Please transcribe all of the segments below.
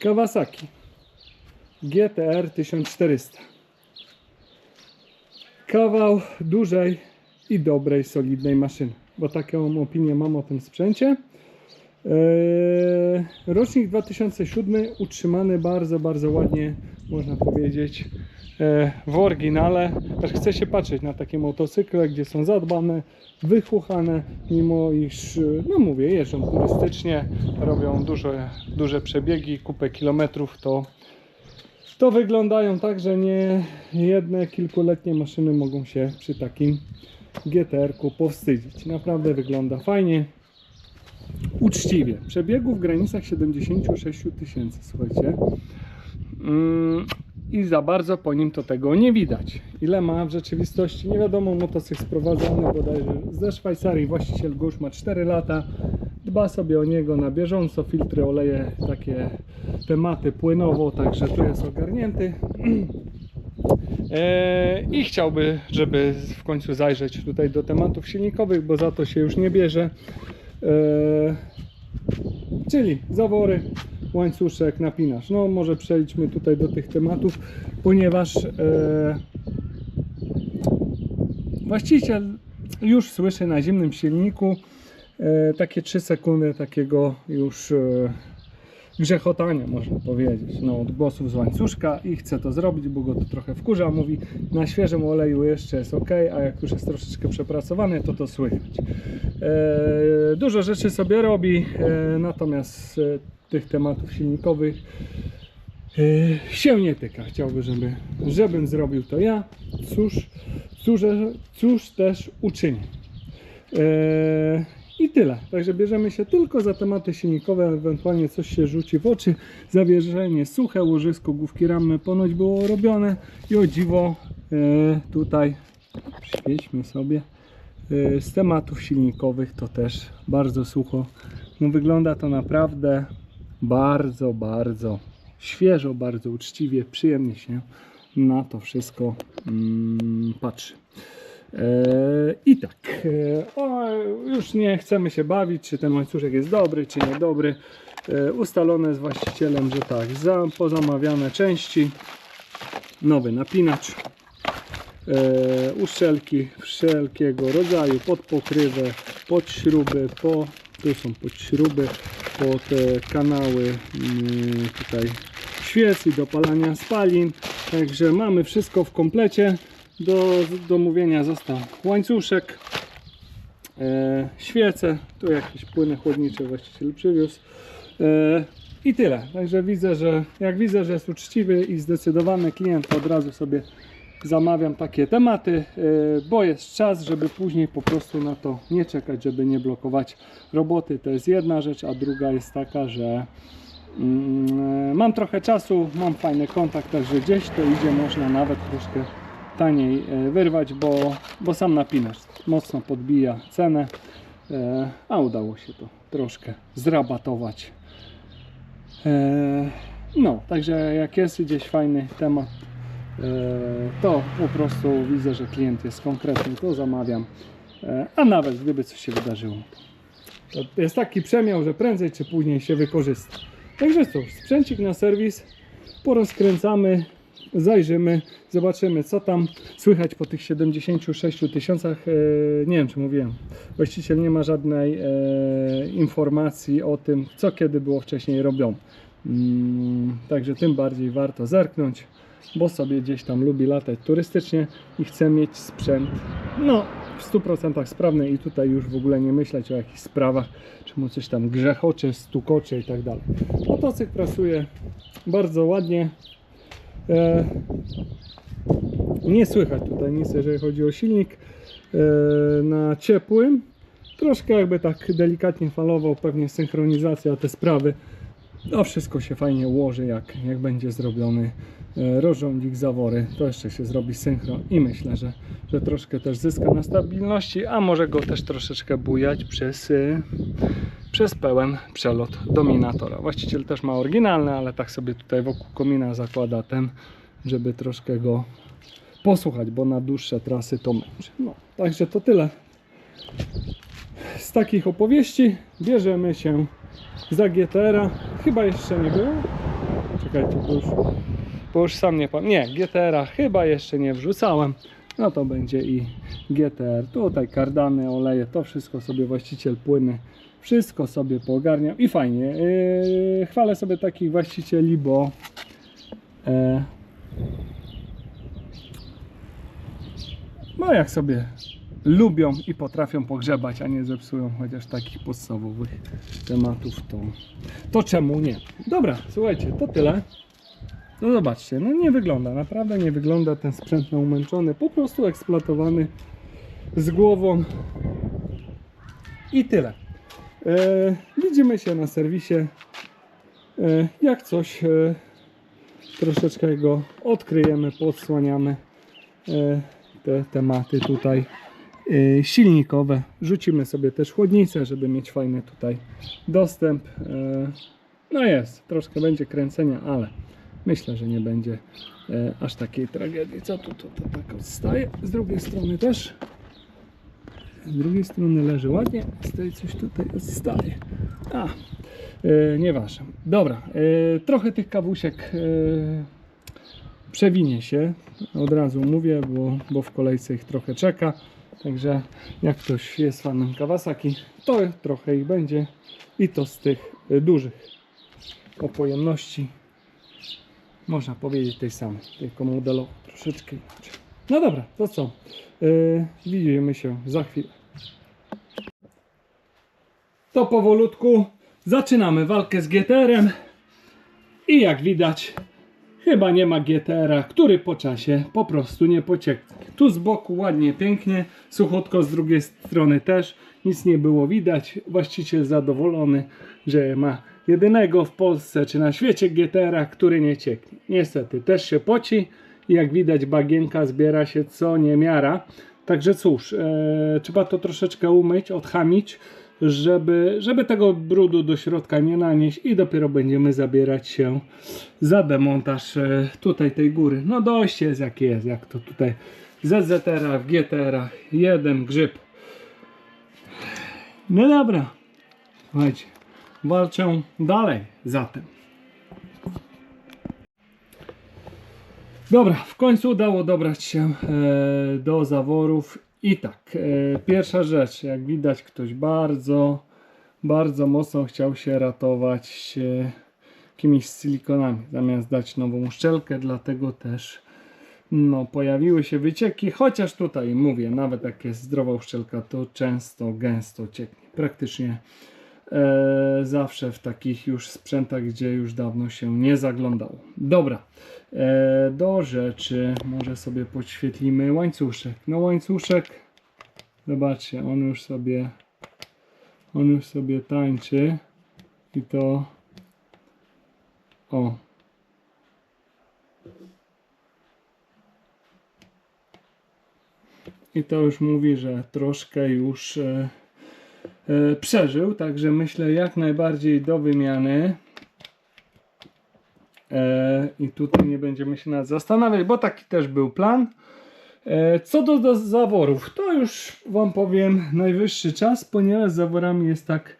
Kawasaki GTR 1400. Kawał dużej i dobrej, solidnej maszyny, bo taką opinię mam o tym sprzęcie. Eee, rocznik 2007 utrzymany bardzo, bardzo ładnie, można powiedzieć, e, w oryginale. Aż chce się patrzeć na takie motocykle, gdzie są zadbane, wychuchane, mimo iż, e, no mówię, jeżdżą turystycznie, robią duże, duże przebiegi, kupę kilometrów, to to wyglądają tak, że nie jedne kilkuletnie maszyny mogą się przy takim GTR-ku powstydzić. Naprawdę wygląda fajnie, uczciwie. Przebiegu w granicach 76 tysięcy, słuchajcie. Mm, I za bardzo po nim to tego nie widać. Ile ma w rzeczywistości, nie wiadomo, motocykl sprowadzony bodajże ze Szwajcarii, właściciel już ma 4 lata, dba sobie o niego na bieżąco, filtry, oleje, takie tematy płynowo, także tu jest ogarnięty. E, I chciałby, żeby w końcu zajrzeć tutaj do tematów silnikowych, bo za to się już nie bierze. E, czyli zawory, łańcuszek, napinasz. No może przejdźmy tutaj do tych tematów, ponieważ e, właściciel już słyszy na zimnym silniku e, takie 3 sekundy takiego już e, grzechotania, można powiedzieć, no, odgłosów z łańcuszka i chce to zrobić, bo go to trochę wkurza. Mówi, na świeżym oleju jeszcze jest ok, a jak już jest troszeczkę przepracowany, to to słychać. E, dużo rzeczy sobie robi, e, natomiast e, tych tematów silnikowych e, się nie tyka. Chciałby, żeby, żebym zrobił to ja. Cóż, cóż, cóż też uczynię. E, I tyle. Także bierzemy się tylko za tematy silnikowe, ewentualnie coś się rzuci w oczy. Zawieszenie suche, łożysko główki ramy ponoć było robione i o dziwo e, tutaj świećmy sobie z tematów silnikowych to też bardzo sucho. No wygląda to naprawdę bardzo, bardzo świeżo, bardzo uczciwie, przyjemnie się na to wszystko mm, patrzy. E, I tak, e, o, już nie chcemy się bawić, czy ten łańcuszek jest dobry, czy niedobry. E, Ustalone z właścicielem, że tak, za pozamawiane części, nowy napinacz, uszczelki wszelkiego rodzaju, pod pokrywę, pod śruby, po, tu są pod śruby, pod kanały mm, tutaj świec i dopalania spalin. Także mamy wszystko w komplecie. Do domówienia został łańcuszek, e, świece, tu jakieś płyny chłodnicze właściciel przywiózł. E, I tyle. Także widzę, że jak widzę, że jest uczciwy i zdecydowany klient, to od razu sobie zamawiam takie tematy, e, bo jest czas, żeby później po prostu na to nie czekać, żeby nie blokować roboty. To jest jedna rzecz, a druga jest taka, że mm, mam trochę czasu, mam fajny kontakt, także gdzieś to idzie, można nawet troszkę taniej e, wyrwać, bo, bo sam napinacz mocno podbija cenę, e, a udało się to troszkę zrabatować. E, No, także jak jest gdzieś fajny temat, e, to po prostu widzę, że klient jest konkretny, to zamawiam. E, A nawet gdyby coś się wydarzyło, to jest taki przemiał, że prędzej czy później się wykorzysta. Także cóż, sprzęcik na serwis, porozkręcamy, zajrzymy, zobaczymy co tam słychać po tych 76 tysiącach. E, nie wiem czy mówiłem, właściciel nie ma żadnej e, informacji o tym, co kiedy było wcześniej robione. Mm, także tym bardziej warto zerknąć, bo sobie gdzieś tam lubi latać turystycznie i chce mieć sprzęt no, w 100% sprawny i tutaj już w ogóle nie myśleć o jakichś sprawach, czy mu coś tam grzechocze, stukocze i tak dalej. Motocykl pracuje bardzo ładnie. E, nie słychać tutaj nic, jeżeli chodzi o silnik e, na ciepłym. Troszkę jakby tak delikatnie falował, pewnie synchronizacja, te sprawy. To wszystko się fajnie ułoży, jak, jak będzie zrobiony e, rozrządzik zawory. To jeszcze się zrobi synchro i myślę, że, że troszkę też zyska na stabilności, a może go też troszeczkę bujać przez, e, przez pełen przelot dominatora. Właściciel też ma oryginalny, ale tak sobie tutaj wokół komina zakłada ten, żeby troszkę go posłuchać, bo na dłuższe trasy to męczy. No, także to tyle. Z takich opowieści bierzemy się za GTR-a. Chyba jeszcze nie było. czekajcie, bo już, bo już sam nie pamiętam. Nie, GTR-a chyba jeszcze nie wrzucałem. No to będzie i GTR. Tutaj kardany, oleje, to wszystko sobie właściciel płyny, wszystko sobie poogarniał i fajnie. Yy, chwalę sobie takich właścicieli, bo e, no jak sobie lubią i potrafią pogrzebać, a nie zepsują chociaż takich podstawowych tematów, to, to czemu nie? Dobra, słuchajcie, to tyle. No zobaczcie, no nie wygląda, naprawdę nie wygląda ten sprzęt na umęczony, po prostu eksploatowany z głową i tyle. E, widzimy się na serwisie. E, jak coś, e, troszeczkę go odkryjemy, podsłaniamy e, te tematy tutaj e, silnikowe. Rzucimy sobie też chłodnicę, żeby mieć fajny tutaj dostęp. E, no jest, troszkę będzie kręcenia, ale myślę, że nie będzie e, aż takiej tragedii. Co tu, to, to tak odstaje? Z drugiej strony też. Z drugiej strony leży ładnie, z tej coś tutaj odstaje. A, e, nieważne. Dobra, e, trochę tych kawusiek e, przewinie się, od razu mówię, bo, bo w kolejce ich trochę czeka. Także jak ktoś jest fanem Kawasaki, to trochę ich będzie i to z tych e, dużych o pojemności można powiedzieć tej samej, tylko modelowo troszeczkę inaczej. No dobra, to co? Yy, widzimy się za chwilę. To powolutku zaczynamy walkę z GTR-em i jak widać chyba nie ma GTR-a, który po czasie po prostu nie pocieknie. Tu z boku ładnie, pięknie, suchutko z drugiej strony też, nic nie było widać. Właściciel zadowolony, że ma jedynego w Polsce czy na świecie GTR-a, który nie cieknie. Niestety też się poci i jak widać bagienka zbiera się co niemiara. Także cóż, e, trzeba to troszeczkę umyć, odchamić, żeby, żeby tego brudu do środka nie nanieść i dopiero będziemy zabierać się za demontaż e, tutaj tej góry. No dość jest jak jest, jak to tutaj w GTR-ach, jeden grzyb. No dobra, słuchajcie, walczę dalej zatem. Dobra, w końcu udało dobrać się e, do zaworów. I tak, e, pierwsza rzecz, jak widać ktoś bardzo, bardzo mocno chciał się ratować e, jakimiś silikonami, zamiast dać nową szczelkę, dlatego też no, pojawiły się wycieki, chociaż tutaj mówię, nawet jak jest zdrowa uszczelka, to często, gęsto cieknie, praktycznie e, zawsze w takich już sprzętach, gdzie już dawno się nie zaglądało. Dobra, e, do rzeczy, może sobie podświetlimy łańcuszek. No łańcuszek, zobaczcie, on już sobie, on już sobie tańczy i to, o, I to już mówi, że troszkę już e, przeżył, także myślę jak najbardziej do wymiany. E, I tutaj nie będziemy się nad zastanawiać, bo taki też był plan. E, co do, do zaworów, to już Wam powiem najwyższy czas, ponieważ z zaworami jest tak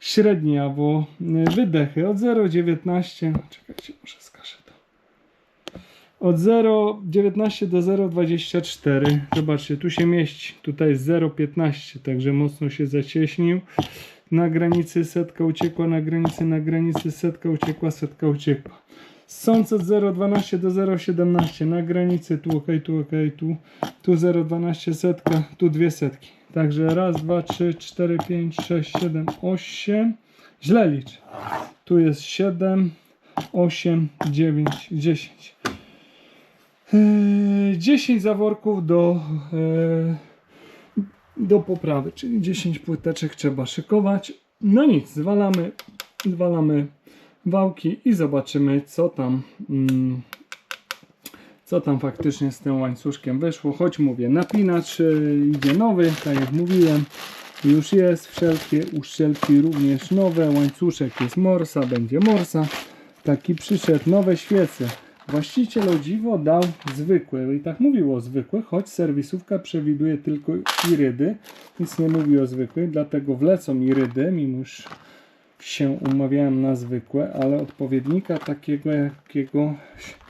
średniawo e, wydechy od 0,19. Czekajcie, skażę to. Od 0,19 do 0,24. Zobaczcie, tu się mieści. Tutaj jest 0,15, także mocno się zacieśnił. Na granicy setka uciekła, na granicy, na granicy setka uciekła, setka uciekła. Sąc od 0,12 do 0,17 na granicy, tu ok, tu ok, tu, tu 0,12 setka, tu dwie setki. Także raz, dwa, trzy, cztery, pięć, sześć, siedem, osiem. Źle licz. Tu jest 7, 8, 9, 10. Eee, 10 zaworków do, eee, do poprawy, czyli 10 płyteczek trzeba szykować. No nic, zwalamy, zwalamy wałki i zobaczymy co tam mm, co tam faktycznie z tym łańcuszkiem wyszło. Choć mówię, napinacz e, idzie nowy, tak jak mówiłem. Już jest, wszelkie uszczelki również nowe, łańcuszek jest morsa, będzie morsa. Taki przyszedł, nowe świece. Właściciel o dziwo dał zwykłe i tak mówił o zwykłych, choć serwisówka przewiduje tylko irydy, nic nie mówi o zwykłych, dlatego wlecą irydy, mimo już się umawiałem na zwykłe, ale odpowiednika takiego jakiego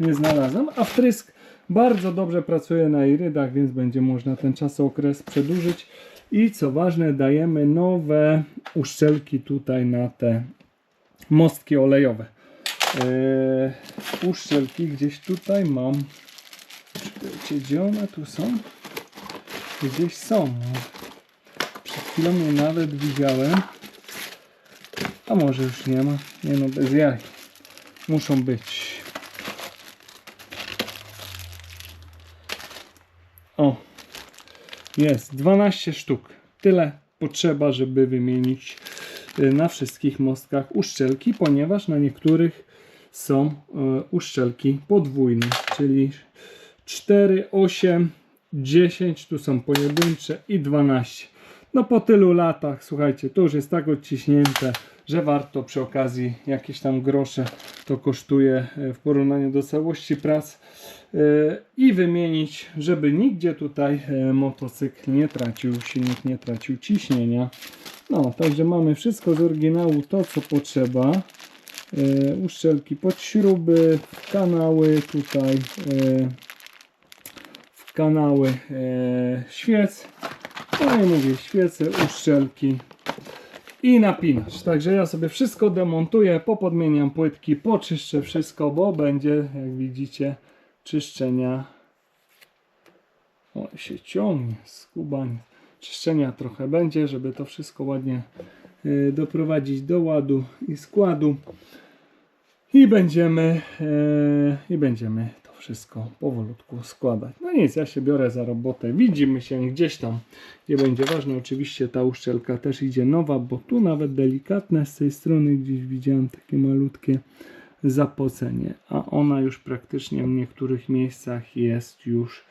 nie znalazłem, a wtrysk bardzo dobrze pracuje na irydach, więc będzie można ten czasokres przedłużyć. I co ważne, dajemy nowe uszczelki tutaj na te mostki olejowe. Eee, uszczelki gdzieś tutaj mam. Czekajcie, gdzie one tu są? Gdzieś są. Przed chwilą je nawet widziałem. A może już nie ma? Nie no, bez jaj. Muszą być. O, jest 12 sztuk. Tyle potrzeba, żeby wymienić y, na wszystkich mostkach uszczelki, ponieważ na niektórych są y, uszczelki podwójne, czyli 4, 8, 10, tu są pojedyncze i 12. No po tylu latach, słuchajcie, to już jest tak odciśnięte, że warto przy okazji jakieś tam grosze to kosztuje e, w porównaniu do całości prac e, i wymienić, żeby nigdzie tutaj e, motocykl nie tracił, silnik nie tracił ciśnienia. No, także mamy wszystko z oryginału, to co potrzeba. E, Uszczelki pod śruby, w kanały tutaj, e, w kanały e, świec. No i mówię, świece, uszczelki i napinacz. Także ja sobie wszystko demontuję, popodmieniam płytki, poczyszczę wszystko, bo będzie, jak widzicie, czyszczenia. O, się ciągnie, skubanie. Czyszczenia trochę będzie, żeby to wszystko ładnie doprowadzić do ładu i składu. I będziemy, e, i będziemy to wszystko powolutku składać. No nic, ja się biorę za robotę. Widzimy się gdzieś tam, gdzie będzie ważne. Oczywiście ta uszczelka też idzie nowa, bo tu nawet delikatne z tej strony gdzieś widziałem takie malutkie zapocenie, a ona już praktycznie w niektórych miejscach jest już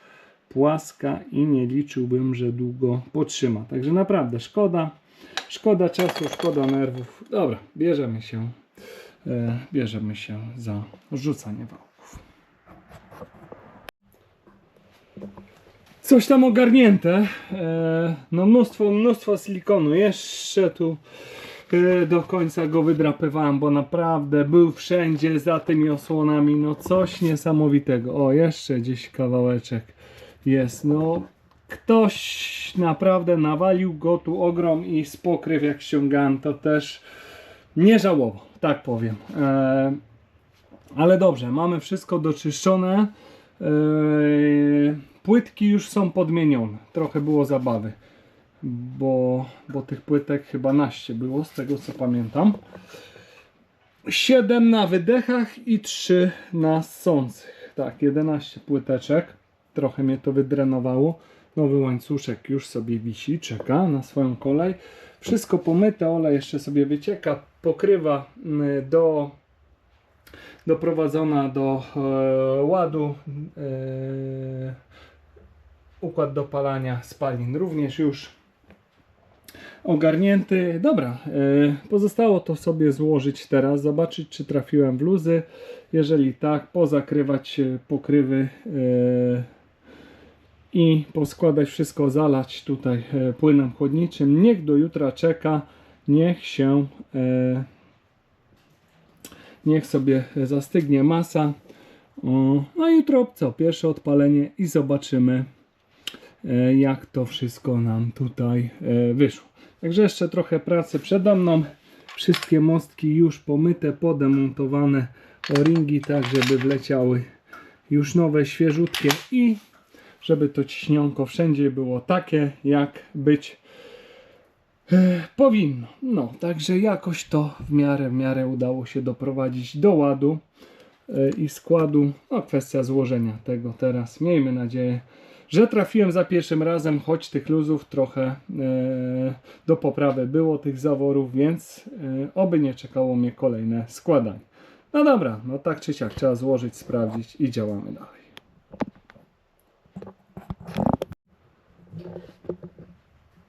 płaska i nie liczyłbym, że długo potrzyma. Także naprawdę szkoda, szkoda czasu, szkoda nerwów. Dobra, bierzemy się bierzemy się za rzucanie wałków. Coś tam ogarnięte. E, no mnóstwo, mnóstwo silikonu. Jeszcze tu e, do końca go wydrapywałem, bo naprawdę był wszędzie za tymi osłonami. No coś niesamowitego. O, jeszcze gdzieś kawałeczek jest. No ktoś naprawdę nawalił go tu ogrom i z pokryw jak ściągałem to też nie żałował, tak powiem. E, ale dobrze, mamy wszystko doczyszczone. E, płytki już są podmienione. Trochę było zabawy, bo, bo tych płytek chyba naście było, z tego co pamiętam. 7 na wydechach i 3 na sących. Tak, 11 płyteczek. Trochę mnie to wydrenowało. Nowy łańcuszek już sobie wisi, czeka na swoją kolej. Wszystko pomyte, olej jeszcze sobie wycieka. Pokrywa mm, do doprowadzona do e, ładu. E, układ dopalania spalin również już ogarnięty. Dobra, e, pozostało to sobie złożyć teraz, zobaczyć czy trafiłem w luzy. Jeżeli tak, pozakrywać e, pokrywy e, i poskładać wszystko, zalać tutaj płynem chłodniczym. Niech do jutra czeka, niech się e, niech sobie zastygnie masa. No jutro co? Pierwsze odpalenie i zobaczymy e, jak to wszystko nam tutaj e, wyszło. Także jeszcze trochę pracy przede mną. Wszystkie mostki już pomyte, podemontowane. O-ringi tak, żeby wleciały już nowe, świeżutkie i żeby to ciśnionko wszędzie było takie, jak być powinno. No, także jakoś to w miarę, w miarę udało się doprowadzić do ładu e, i składu. No, kwestia złożenia tego teraz. Miejmy nadzieję, że trafiłem za pierwszym razem, choć tych luzów trochę e, do poprawy było, tych zaworów, więc e, oby nie czekało mnie kolejne składanie. No dobra, no tak czy siak trzeba złożyć, sprawdzić i działamy dalej.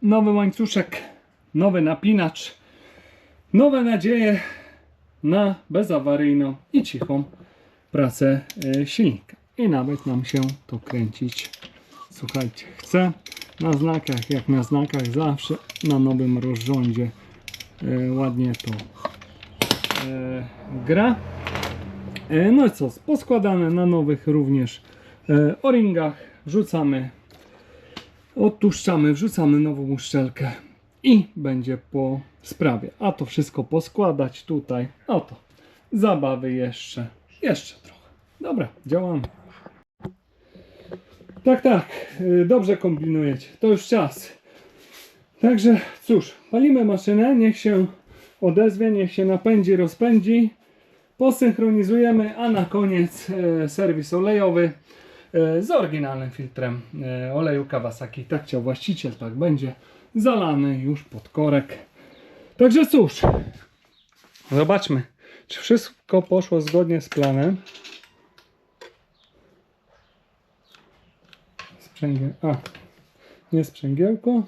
Nowy łańcuszek, nowy napinacz, nowe nadzieje na bezawaryjną i cichą pracę e, silnika. I nawet nam się to kręcić. Słuchajcie, chcę na znakach, jak na znakach zawsze na nowym rozrządzie e, ładnie to e, gra. No i co, poskładane na nowych również e, o-ringach, wrzucamy, odtuszczamy, wrzucamy nową uszczelkę i będzie po sprawie. A to wszystko poskładać tutaj, oto, zabawy jeszcze, jeszcze trochę. Dobra, działamy. Tak, tak, y, dobrze kombinujecie, to już czas. Także cóż, palimy maszynę, niech się odezwie, niech się napędzi, rozpędzi. Posynchronizujemy, a na koniec e, serwis olejowy z oryginalnym filtrem e, oleju Kawasaki. Tak chciał właściciel, tak będzie zalany już pod korek. Także cóż, zobaczmy, czy wszystko poszło zgodnie z planem. Sprzęgiel, a, nie sprzęgiełko.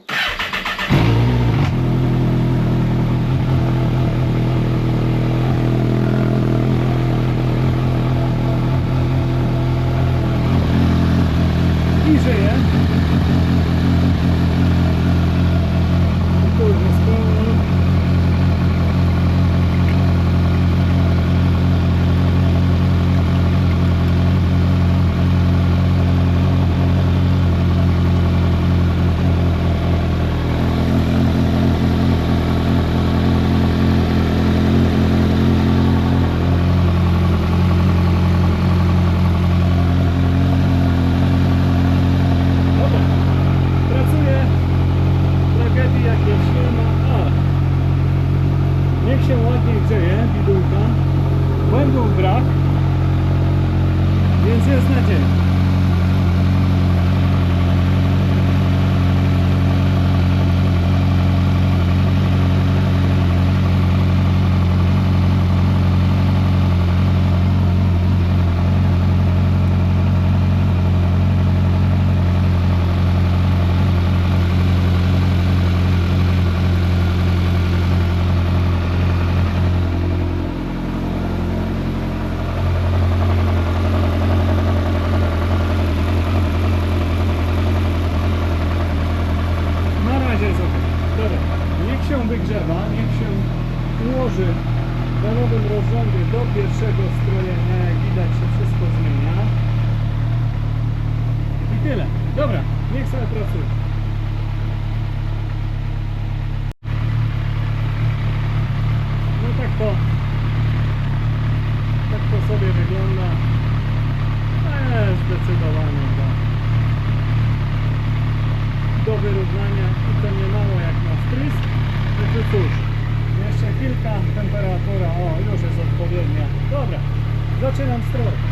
Zaczynam stroj.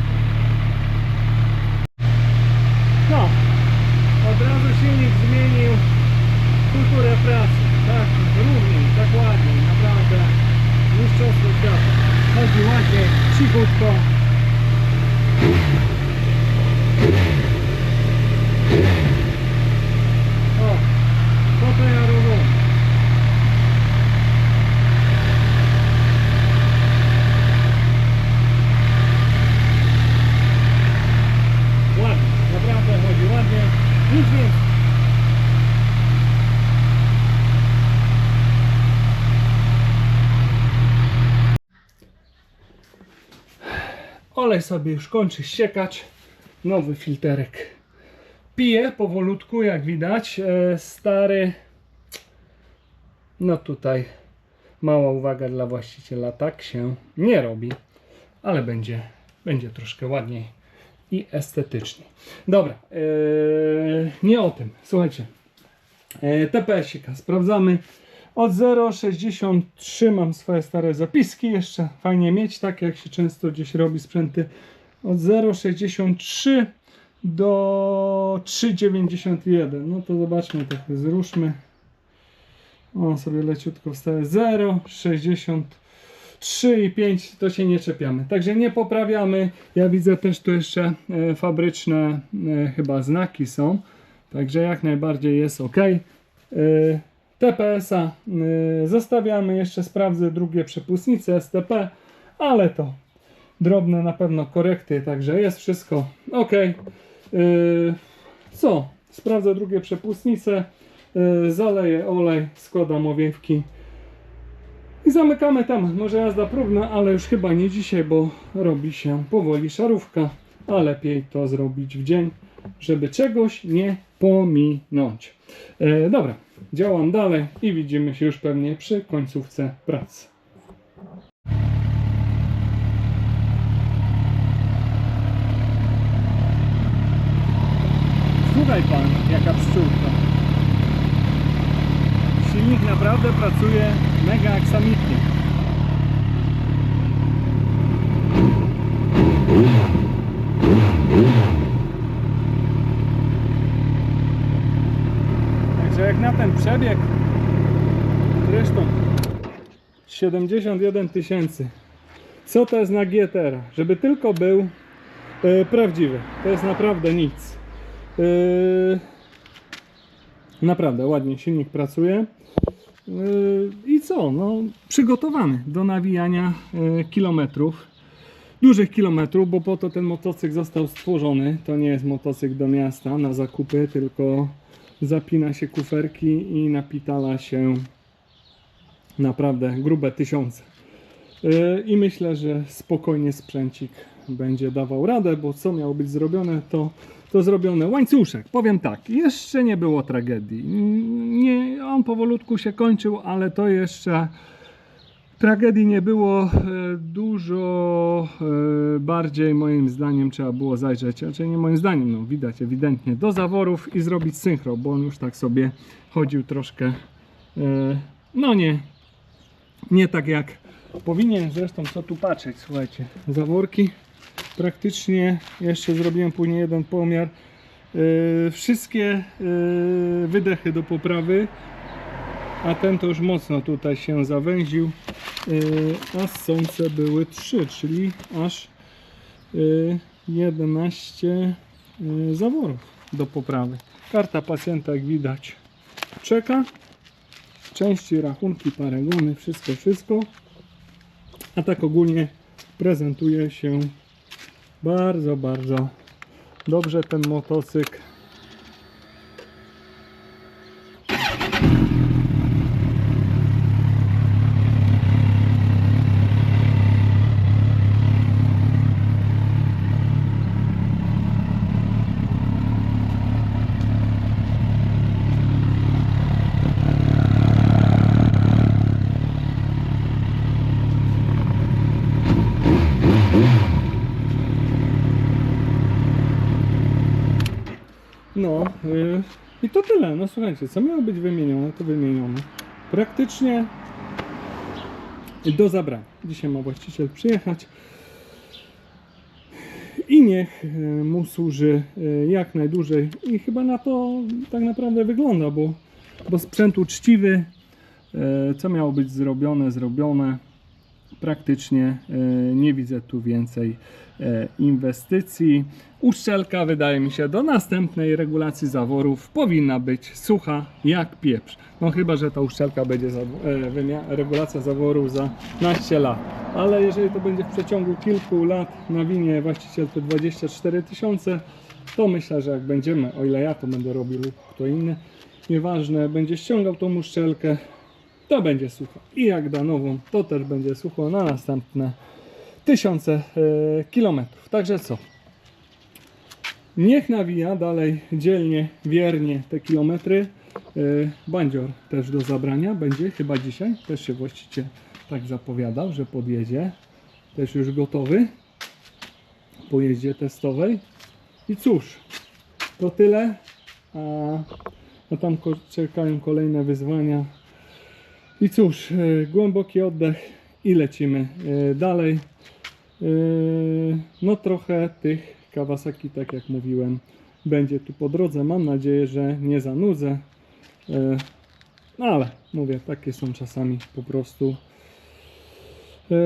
Olej sobie już kończy ściekać. Nowy filterek pije powolutku, jak widać. E, Stary. No tutaj mała uwaga dla właściciela. Tak się nie robi, ale będzie, będzie troszkę ładniej i estetycznie. Dobra, e, nie o tym. Słuchajcie, e, TPS-ika sprawdzamy. Od 0,63 mam swoje stare zapiski. Jeszcze fajnie mieć, tak jak się często gdzieś robi sprzęty. Od 0,63 do 3,91. No to zobaczmy, tak zruszmy. On sobie leciutko wstaje 0,63 i 5 to się nie czepiamy. Także nie poprawiamy. Ja widzę też tu jeszcze e, fabryczne e, chyba znaki są. Także jak najbardziej jest ok. E, TPS-a e, zostawiamy. Jeszcze sprawdzę drugie przepustnice STP, ale to drobne na pewno korekty, także jest wszystko ok. Co? Sprawdzę drugie przepustnice, yy, zaleję olej, składam owiewki I zamykamy temat. Może jazda próbna, ale już chyba nie dzisiaj, bo robi się powoli szarówka. A lepiej to zrobić w dzień, żeby czegoś nie pominąć. E, dobra, działam dalej i widzimy się już pewnie przy końcówce pracy. Słuchaj pan, jaka pszczółka. Silnik naprawdę pracuje mega aksamitnie. Także jak na ten przebieg, zresztą 71 tysięcy. Co to jest na GTR? Żeby tylko był e, prawdziwy. To jest naprawdę nic. E, Naprawdę ładnie silnik pracuje. Yy, I co? No, przygotowany do nawijania kilometrów. Dużych kilometrów, bo po to ten motocykl został stworzony. To nie jest motocykl do miasta na zakupy, tylko zapina się kuferki i napitala się naprawdę grube tysiące. Yy, I myślę, że spokojnie sprzęcik będzie dawał radę, bo co miało być zrobione, to, to zrobione. Łańcuszek, powiem tak, jeszcze nie było tragedii. Nie, on powolutku się kończył, ale to jeszcze tragedii nie było. E, Dużo e, bardziej moim zdaniem trzeba było zajrzeć, znaczy nie moim zdaniem, no widać ewidentnie, do zaworów i zrobić synchro, bo on już tak sobie chodził troszkę, e, no nie, nie tak jak powinien. Zresztą co tu patrzeć, słuchajcie, zaworki praktycznie jeszcze zrobiłem później jeden pomiar. Wszystkie wydechy do poprawy, a ten to już mocno tutaj się zawęził. Yy, a sące były 3, czyli aż yy, 11 yy, zaworów do poprawy. Karta pacjenta, jak widać, czeka. Części, rachunki, paragony, wszystko, wszystko. A tak ogólnie prezentuje się bardzo, bardzo dobrze ten motocykl. No yy, i to tyle. No słuchajcie, co miało być wymienione, to wymienione. Praktycznie do zabrania. Dzisiaj ma właściciel przyjechać i niech yy, mu służy yy, jak najdłużej. I chyba na to tak naprawdę wygląda, bo, bo sprzęt uczciwy, co miało być zrobione, zrobione. Praktycznie nie widzę tu więcej inwestycji. Uszczelka wydaje mi się do następnej regulacji zaworów powinna być sucha jak pieprz. No chyba, że ta uszczelka będzie za, e, regulacja zaworów za 15 lat. Ale jeżeli to będzie w przeciągu kilku lat na winie właściciel te 24 tysiące, to myślę, że jak będziemy, o ile ja to będę robił lub kto inny, nieważne, będzie ściągał tą uszczelkę, to będzie sucho. I jak da nową, to też będzie sucho na następne tysiące e, kilometrów. Także co? Niech nawija dalej dzielnie, wiernie te kilometry. E, Bandzior też do zabrania będzie chyba dzisiaj. Też się właściciel tak zapowiadał, że podjedzie. Też już gotowy po jeździe testowej. I cóż, to tyle. A, a tam czekają kolejne wyzwania. I cóż, e, głęboki oddech i lecimy dalej. E, No trochę tych Kawasaki, tak jak mówiłem, będzie tu po drodze. Mam nadzieję, że nie zanudzę. E, No ale mówię, takie są czasami po prostu e,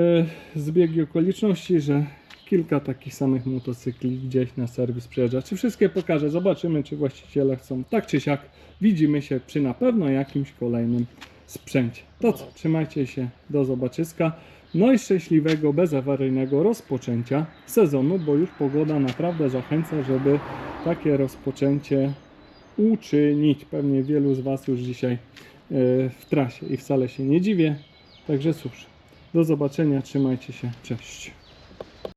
zbiegi okoliczności, że kilka takich samych motocykli gdzieś na serwis przyjeżdża. Czy wszystkie pokażę? Zobaczymy, czy właściciele chcą. Tak czy siak, widzimy się przy na pewno jakimś kolejnym sprzęcie. To co, trzymajcie się, do zobaczyska. No i szczęśliwego, bezawaryjnego rozpoczęcia sezonu, bo już pogoda naprawdę zachęca, żeby takie rozpoczęcie uczynić. Pewnie wielu z Was już dzisiaj e, w trasie i wcale się nie dziwię. Także cóż, do zobaczenia, trzymajcie się, cześć.